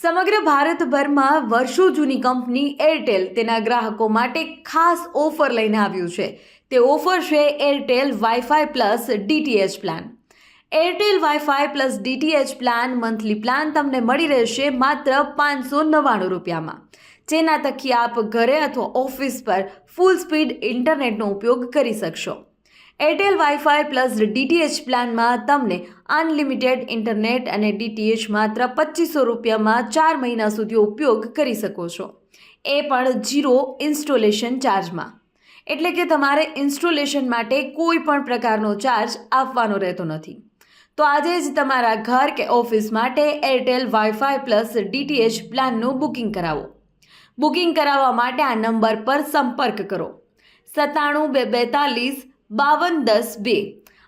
સમગ્ર ભારતભરમાં વર્ષો જૂની કંપની એરટેલ તેના ગ્રાહકો માટે ખાસ ઓફર લઈને આવ્યું છે. તે ઓફર છે Airtel WiFi plus DTH plan Airtel WiFi plus DTH plan monthly plan તમને મળી રહેશે માત્ર પાંચસો નવ્વાણું રૂપિયામાં. જેના થકી આપ ઘરે અથવા ઓફિસ પર ફૂલ સ્પીડ ઇન્ટરનેટનો ઉપયોગ કરી શકશો. એરટેલ વાઈફાઈ પ્લસ ડીટીએચ પ્લાનમાં તમને અનલિમિટેડ ઇન્ટરનેટ અને ડીટીએચ માત્ર પચીસો રૂપિયામાં ચાર મહિના સુધી ઉપયોગ કરી શકો છો. એ પણ જીરો ઇન્સ્ટોલેશન ચાર્જમાં એટલે કે તમારે ઇન્સ્ટોલેશન માટે કોઈ પણ પ્રકારનો ચાર્જ આપવાનો રહેતો નથી. તો આજે જ તમારા ઘર કે ઓફિસ માટે એરટેલ વાઈફાઈ પ્લસ ડીટીએચ પ્લાનનું બુકિંગ કરાવો. બુકિંગ કરાવવા માટે આ નંબર પર સંપર્ક કરો. સત્તાણું બે બેતાલીસ બાવન દસ બે.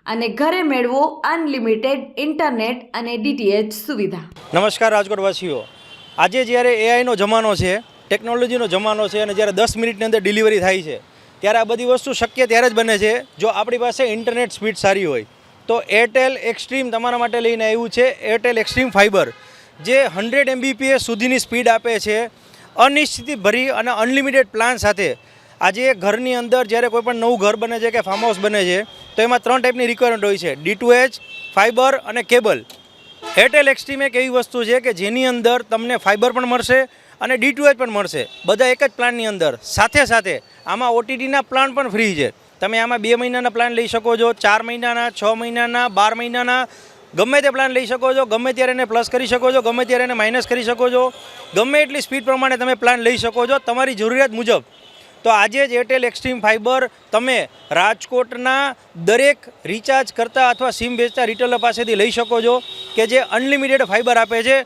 અને ઘરે મેળવો અનલિમિટેડ ઇન્ટરનેટ અને ડીટીએચ સુવિધા. નમસ્કાર રાજકોટવાસીઓ. આજે જ્યારે એઆઈનો જમાનો છે, ટેકનોલોજીનો જમાનો છે અને જ્યારે દસ મિનિટની અંદર ડિલિવરી થાય છે, ત્યારે આ બધી વસ્તુ શક્ય ત્યારે જ બને છે, જો આપણી પાસે ઇન્ટરનેટ સ્પીડ સારી હોય. તો એરટેલ એક્સ્ટ્રીમ તમારા માટે લઈને આવ્યું છે એરટેલ એક્સ્ટ્રીમ ફાઇબર જે હંડ્રેડ એમબીપીએસ સુધીની સ્પીડ આપે છે અનિશ્ચિત ભરી અને અનલિમિટેડ પ્લાન સાથે. આજે ઘરની અંદર જ્યારે કોઈ પણ નવું ઘર બને છે કે ફાર્મ હાઉસ બને છે, તો એમાં ત્રણ ટાઈપની રિક્વાયરમેન્ટ હોય છે. ડી ટુ એચ ફાઇબર અને કેબલ એરટેલ એક્સ્ટ્રીમ એક એવી વસ્તુ છે કે જેની અંદર તમને ફાઇબર પણ મળશે અને ડી ટુ એચ પણ મળશે. બધા એક જ પ્લાનની અંદર. સાથે સાથે આમાં ઓટીટીના પ્લાન પણ ફ્રી છે. તમે આમાં બે મહિનાના પ્લાન લઈ શકો છો, ચાર મહિનાના, છ મહિનાના, બાર મહિનાના. ગમે તે પ્લાન લઈ શકો છો, ગમે ત્યારે એને પ્લસ કરી શકો છો, ગમે ત્યારે એને માઇનસ કરી શકો છો. ગમે એટલી સ્પીડ પ્રમાણે તમે પ્લાન લઈ શકો છો. તમારી જરૂરિયાત મુજબ તો આજે જ એરટેલ એક્સ્ટ્રીમ ફાઇબર તમે રાજકોટના દરેક રિચાર્જ કરતા અથવા સિમ વેચતા રિટેલર પાસેથી લઈ શકો છો કે જે અનલિમિટેડ ફાઇબર આપે છે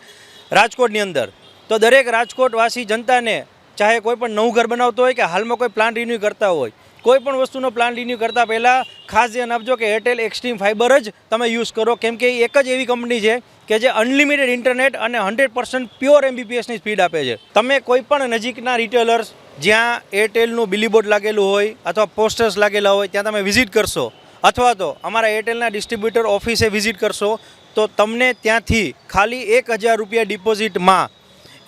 રાજકોટની અંદર. તો દરેક રાજકોટવાસી જનતાને ચાહે કોઈ પણ નવું ઘર બનાવતો હોય કે હાલમાં કોઈ પ્લાન રિન્યૂ કરતા હોય, કોઈ પણ વસ્તુનો પ્લાન રિન્યૂ કરતાં પહેલાં ખાસ ધ્યાન આપજો કે એરટેલ એક્સ્ટ્રીમ ફાઇબર જ તમે યુઝ કરો. કેમ કે એક જ એવી કંપની છે કે જે અનલિમિટેડ ઇન્ટરનેટ અને હંડ્રેડ પર્સન્ટ પ્યોર એમબીપીએસની સ્પીડ આપે છે. તમે કોઈ પણ નજીકના રિટેલર્સ જ્યાં એરટેલનું બિલીબોર્ડ લાગેલું હોય અથવા પોસ્ટર્સ લાગેલા હોય ત્યાં તમે વિઝિટ કરશો. અથવા તો અમારા એરટેલના ડિસ્ટ્રીબ્યુટર ઓફિસે વિઝિટ કરશો. તો તમને ત્યાંથી ખાલી એક હજાર રૂપિયા ડિપોઝિટમાં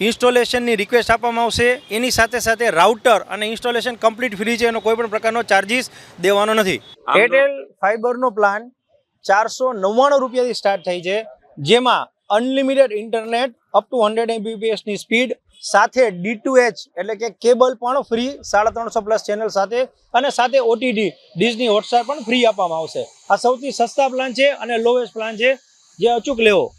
ઇન્સ્ટોલેશનની રિક્વેસ્ટ આપવામાં આવશે. એની સાથે સાથે રાઉટર અને ઇન્સ્ટોલેશન કમ્પ્લીટ ફ્રી છે એનો કોઈ પણ પ્રકારનો ચાર્જિસ દેવાનો નથી. એરટેલ ફાઇબરનો પ્લાન ચારસો નવ્વાણું રૂપિયાથી સ્ટાર્ટ થાય છે જેમાં unlimited internet up to hundred એમબીપીએસની speed સાથે ડી ટુ એચ એટલે કે કેબલ પણ ફ્રી સાડા ત્રણસો પ્લસ ચેનલ સાથે અને સાથે ઓટીટી ડિઝની હોટસ્ટાર પણ ફ્રી આપવામાં આવશે. આ સૌથી સસ્તા પ્લાન છે અને લોએસ્ટ પ્લાન છે. જે અચૂક લેવો.